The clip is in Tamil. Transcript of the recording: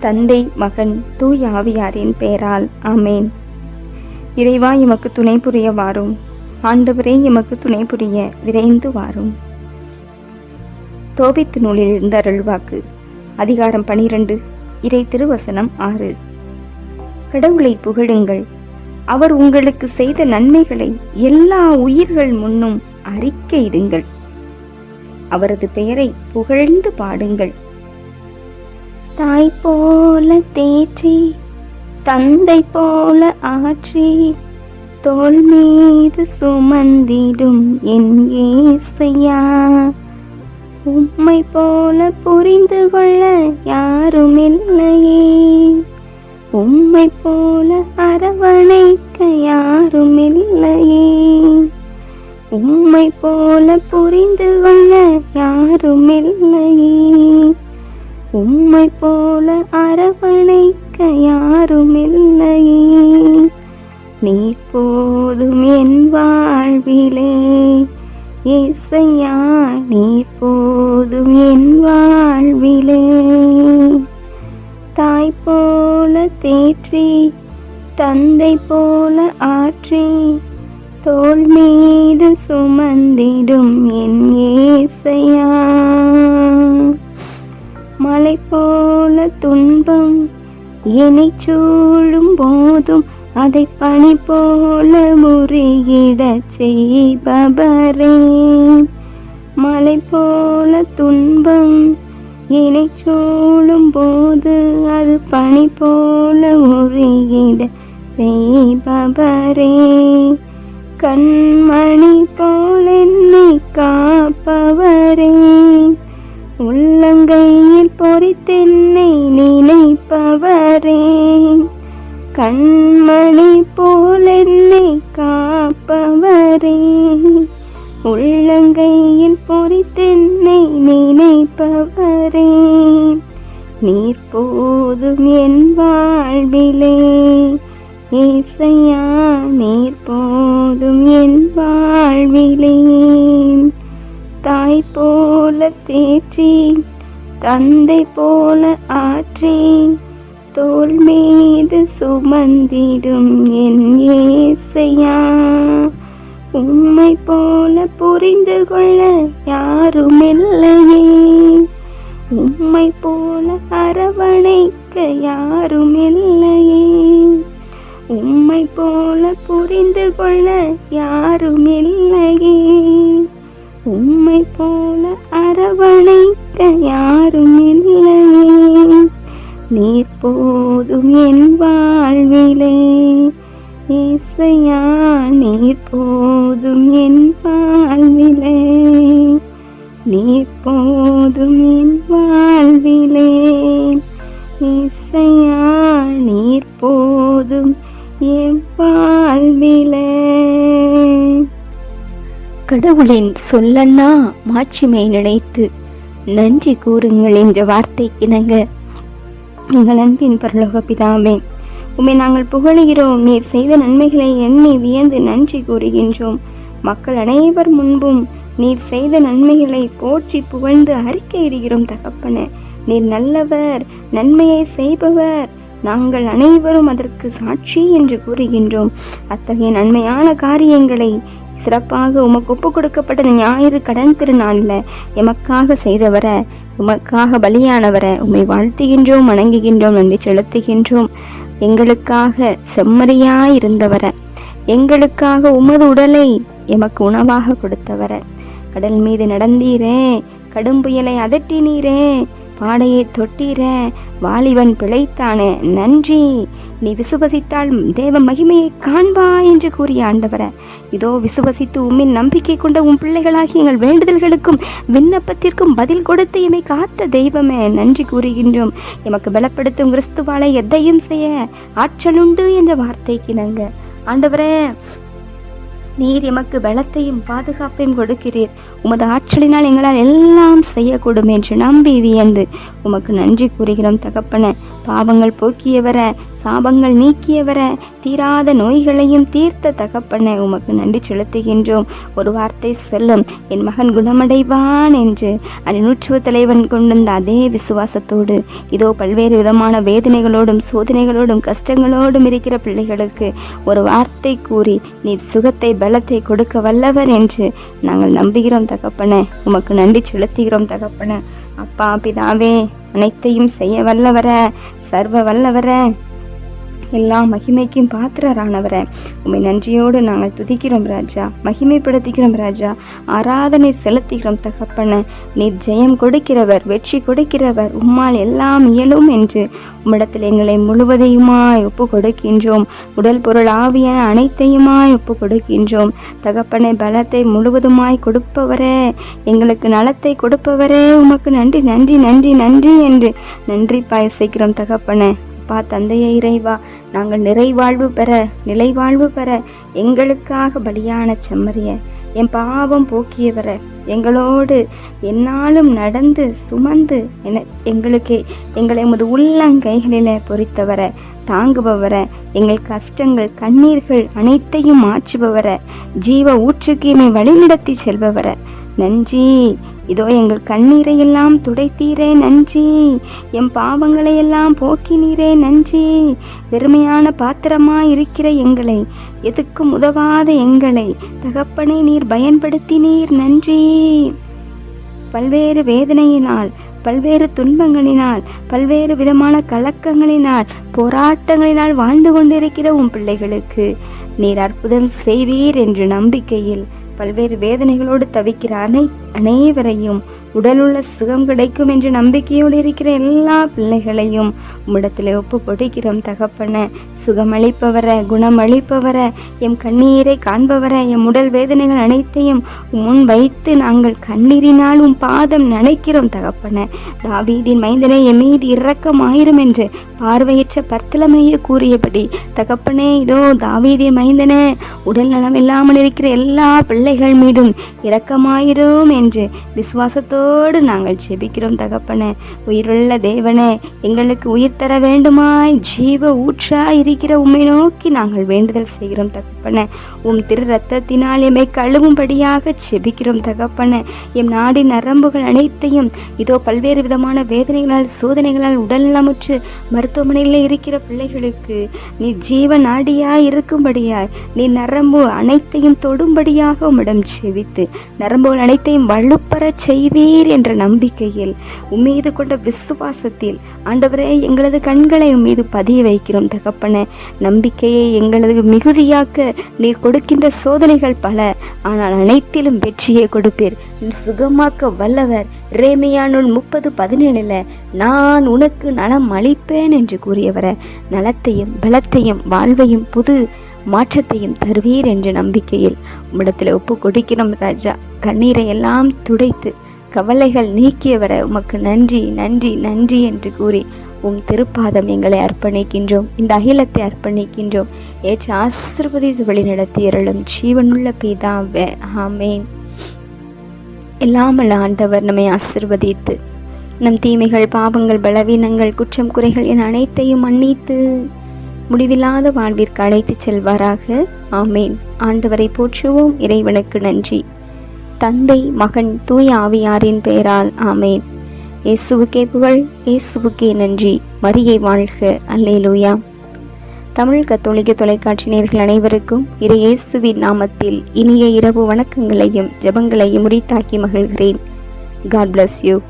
தந்தை மகன் தூய் ஆவியாரின் பெயரால் ஆமேன். இறைவா எமக்கு துணை புரிய வாரும். ஆண்டவரே எமக்கு துணை புரிய விரைந்து வாரும். தோபித்து நூலில் இருந்த அருள்வாக்கு. அதிகாரம் பனிரெண்டு இறை திருவசனம் ஆறு. கடவுளை புகழுங்கள். அவர் உங்களுக்கு செய்த நன்மைகளை எல்லா உயிர்கள் முன்னும் அறிக்கையிடுங்கள். அவரது பெயரை புகழ்ந்து பாடுங்கள். தாய் போல தேற்றி தந்தை போல ஆற்றி தோல் மீது சுமந்திடும் என் ஏசையா. உம்மை போல புரிந்து கொள்ள யாரும் இல்லையே. உம்மை போல அரவணைக்க யாரும் இல்லையே. உம்மை போல புரிந்து கொள்ள யாரும் இல்லையே. உம்மை போல அரவணைக்க யாரும் இல்லையே நீ போதும் என் வாழ்விலே. இசையா நீ போதும் என் வாழ்விலே. தாய் போல தேற்றி தந்தை போல ஆற்றி தோல் மீது சுமந்திடும் என் ஏசையா. மலை போல துன்பம் என்னை சூழும் போதும் அதை பணி போல முறியிடச் செய்பவரே. மலை போல துன்பம் என்னை சூழும் போது அது பணி போல முறியிட செய்பவரே. கண்மணி போல் என்னை காப்பவரே. பொறித்தென்னை நினைப்பவரே. கண்மணி போலென்னை காப்பவரே. உள்ளங்கையில் பொறித்தென்னை நினைப்பவரே. நீர் போதும் என் வாழ்விலே. இசையா நீர் போதும் என் வாழ்விலே. தாய் போல தேற்றி தந்தை போல ஆற்றி தோல் மீது சுமந்திடும் என் ஏசையா. உண்மை போல புரிந்து கொள்ள யாரும் இல்லையே உம்மை போல அரவணைக்க யாரும் இல்லையே உம்மை போல புரிந்து கொள்ள யாரும் இல்லையே உம்மை போல அரவணைக்க யாரும் இல்லையே நீர் போதும் என் வாழ்விலே. இசையா நீர் போதும் என் வாழ்விலே. நீர் போதும் என் வாழ்விலே. இசையா நீர் போதும் என் வாழ்விலே. கடவுளின் சொல்லன்னா மாட்சிமை நினைத்து நன்றி கூறுங்கள் என்ற வார்த்தை நாங்கள் எங்கள் அன்பின் பரலோக பிதாவே உண்மை நாங்கள் புகழுகிறோம். நீர் செய்த நன்மைகளை எண்ணி வியந்து நன்றி கூறுகின்றோம். மக்கள் அனைவர் முன்பும் நீர் செய்த நன்மைகளை போற்றி புகழ்ந்து அறிக்கையிடுகிறோம் தகப்பன. நீர் நல்லவர் நன்மையை செய்பவர். நாங்கள் அனைவரும் அதற்கு சாட்சி என்று கூறுகின்றோம். அத்தகைய நன்மையான காரியங்களை சிறப்பாக உமக்கு ஒப்பு கொடுக்கப்பட்டது ஞாயிறு கடன் திருநாளில் எமக்காக செய்தவர உமக்காக பலியானவரை உம்மை வாழ்த்துகின்றோம் வணங்குகின்றோம் நன்றி செலுத்துகின்றோம். எங்களுக்காக செம்மறியாயிருந்தவரை எங்களுக்காக உமது உடலை எமக்கு உணவாக கொடுத்தவரை. கடல் மீது நடந்தீரே கடும் புயலை அதட்டினீரே பாடையை தொட்டீர வாலிபன் பிழைத்தானே நன்றி. நீ விசுவசித்தால் தேவ மகிமையை காண்பா என்று கூறிய ஆண்டவர. இதோ விசுவசித்து உம்மின் நம்பிக்கை கொண்ட உன் பிள்ளைகளாகி எங்கள் வேண்டுதல்களுக்கும் விண்ணப்பத்திற்கும் பதில் கொடுத்து எமை காத்த தெய்வமே நன்றி கூறுகின்றோம். எமக்கு பலப்படுத்தும் கிறிஸ்துவாலை எதையும் செய்ய ஆற்றலுண்டு என்ற வார்த்தைக்கு நாங்கள் ஆண்டவரே நீர் எமக்கு பலத்தையும் பாதுகாப்பையும் கொடுக்கிறீர். உமது ஆற்றலினால் எங்களால் எல்லாம் செய்யக்கூடும் என்று நம்பி வியந்து உமக்கு நன்றி கூறுகிறோம் தகப்பன. பாவங்கள் போக்கியவர சாபங்கள் நீக்கியவர தீராத நோய்களையும் தீர்த்த தகப்பன உமக்கு நன்றி செலுத்துகின்றோம். ஒரு வார்த்தை சொல்லும் என் மகன் குணமடைவான் என்று நூற்றுவ தலைவன் கொண்டிருந்த அதே விசுவாசத்தோடு இதோ பல்வேறு விதமான வேதனைகளோடும் சோதனைகளோடும் கஷ்டங்களோடும் இருக்கிற பிள்ளைகளுக்கு ஒரு வார்த்தை கூறி நீ சுகத்தை பலத்தை கொடுக்க வல்லவர் என்று நாங்கள் நம்புகிறோம் தகப்பன. உமக்கு நன்றி செலுத்துகிறோம் தகப்பன. அப்பா பிதாவே அனைத்தையும் செய்ய வல்லவர சர்வ வல்லவர. எல்லா மகிமைக்கும் பாத்திரரானவரை. உண்மை நன்றியோடு நாங்கள் துதிக்கிறோம் ராஜா. மகிமைப்படுத்திக்கிறோம் ராஜா. ஆராதனை செலுத்துகிறோம் தகப்பன. நீர் ஜெயம் கொடுக்கிறவர் வெற்றி கொடுக்கிறவர் உம்மால் எல்லாம் இயலும் என்று உம்மிடத்தில் எங்களை முழுவதையுமாய் ஒப்பு கொடுக்கின்றோம் உடல் பொருள் ஆவியான அனைத்தையுமாய் ஒப்பு கொடுக்கின்றோம் தகப்பனை பலத்தை முழுவதுமாய் கொடுப்பவரே. எங்களுக்கு நலத்தை கொடுப்பவரே. உமக்கு நன்றி நன்றி நன்றி நன்றி என்று நன்றி பாயசிக்கிறோம் தகப்பனை. அப்பா தந்தைய இறைவா நாங்கள் நிறைவாழ்வு பெற நிலைவாழ்வு பெற எங்களுக்காக பலியான செம்மறிய என் பாவம் போக்கியவர எங்களோடு என்னாலும் நடந்து சுமந்து என எங்களுக்கு எங்களை முது உள்ளங்கைகளில் பொறித்தவர தாங்குபவர எங்கள் கஷ்டங்கள் கண்ணீர்கள் அனைத்தையும் மாற்றுபவர ஜீவ ஊற்றுக்கு வழிநடத்தி செல்பவர நன்றி. இதோ எங்கள் கண்ணீரை எல்லாம் துடைத்தீரே நன்றி. என் பாவங்களை எல்லாம் போக்கினீரே நன்றி. வெறுமையான பாத்திரமா இருக்கிற எங்களை எதுக்கும் உதவாத எங்களை தகப்பனை நீர் பயன்படுத்தினீர் நன்றி. பல்வேறு வேதனையினால் பல்வேறு துன்பங்களினால் பல்வேறு விதமான கலக்கங்களினால் போராட்டங்களினால் வாழ்ந்து கொண்டிருக்கிற உன் பிள்ளைகளுக்கு நீர் அற்புதம் செய்வீர் என்று நம்பிக்கையில் பல்வேறு வேதனைகளோடு தவிக்கிற அனைத்து அனைவரையும் உடலுள்ள சுகம் கிடைக்கும் என்று நம்பிக்கையோடு இருக்கிற எல்லா பிள்ளைகளையும் உம்மிடத்தில் ஒப்பு கொடுக்கிறோம் தகப்பன. சுகமளிப்பவர குணமளிப்பவர எம் கண்ணீரை காண்பவர எம் உடல் வேதனைகள் அனைத்தையும் முன் வைத்து நாங்கள் கண்ணீரினாலும் பாதம் நினைக்கிறோம் தகப்பன. தாவீதின் மைந்தனை எம் மீது இரக்கமாயிரும் என்று பார்வையற்ற பர்த்தலமைய கூறியபடி தகப்பனே இதோ தாவீதிய மைந்தனே உடல் நலம் இல்லாமல் இருக்கிற எல்லா பிள்ளைகள் மீதும் இரக்கமாயிரும் என்று விசுவாசத்தோடு நாங்கள் ஜெபிக்கிறோம் தகப்பனே. உயிருள்ள தேவனே எங்களுக்கு உயிர் தர வேண்டுமாய் ஜீவ ஊற்றா இருக்கிற உண்மை நோக்கி நாங்கள் வேண்டுதல் செய்கிறோம் தகப்பனே. உம் திரு ரத்தத்தினால் எம்மை கழுவும்படியாக ஜெபிக்கிறோம் தகப்பனே. எம் நாடின் நரம்புகள் அனைத்தையும் இதோ பல்வேறு விதமான வேதனைகளால் சோதனைகளால் உடல்நலமுற்று மருத்துவமனையில் இருக்கிற பிள்ளைகளுக்கு நீ ஜீவ நாடியாய் இருக்கும்படியாய் நீ நரம்பு அனைத்தையும் தொடும்படியாக உம்மிடம் செவித்து நரம்புகள் அனைத்தையும் வலுப்பெற செய்வீர் என்ற நம்பிக்கையில் உம்மீது கொண்ட விசுவாசத்தில் ஆண்டவரே எங்களது கண்களை உம்மீது பதிய வைக்கிறோம் தகப்பன. நம்பிக்கையை எங்களது மிகுதியாக்க நீர் கொடுக்கின்ற சோதனைகள் பல ஆனால் அனைத்திலும் வெற்றியை கொடுப்பீர். சுகமாக்க வல்லவர். ரேமையானுள் முப்பது பதினேழுல நான் உனக்கு நலம் அளிப்பேன் என்று கூறியவரை. நலத்தையும் பலத்தையும் வாழ்வையும் புது மாற்றத்தையும் தருவீர் என்ற நம்பிக்கையில் உம்மிடத்தில் ஒப்பு கொடுக்கிறோம் ராஜா. கண்ணீரை எல்லாம் துடைத்து கவலைகள் நீக்கியவர உமக்கு நன்றி நன்றி நன்றி என்று கூறி உம் திருப்பாதம் எங்களை அர்ப்பணிக்கின்றோம். இந்த அகிலத்தை அர்ப்பணிக்கின்றோம். ஏற்ற ஆசிர்வதித்து வழிநடத்தியருளும் ஜீவனுள்ள பீதாவே ஆமேன். எல்லாமல் ஆண்டவர் நம்மை ஆசிர்வதித்து நம் தீமைகள் பாவங்கள் பலவீனங்கள் குற்றம் குறைகள் என அனைத்தையும் மன்னித்து முடிவில்லாத வாழ்விற்கு அழைத்துச் செல்வாராக. ஆமேன். ஆண்டவரை போற்றுவோம். இறைவனுக்கு நன்றி. தந்தை மகன் தூய் ஆவியாரின் பெயரால் ஆமேன். இயேசுவுக்கே புகழ் இயேசுவுக்கே நன்றி. மரியை வாழ்க. அல்லேலூயா. தமிழ் கத்தோலிக்க தொலைக்காட்சி நேர்கள் அனைவருக்கும் இரு இயேசுவின் நாமத்தில் இனிய இரவு வணக்கங்களையும் ஜபங்களையும் முறித்தாக்கி மகிழ்கிறேன். God bless you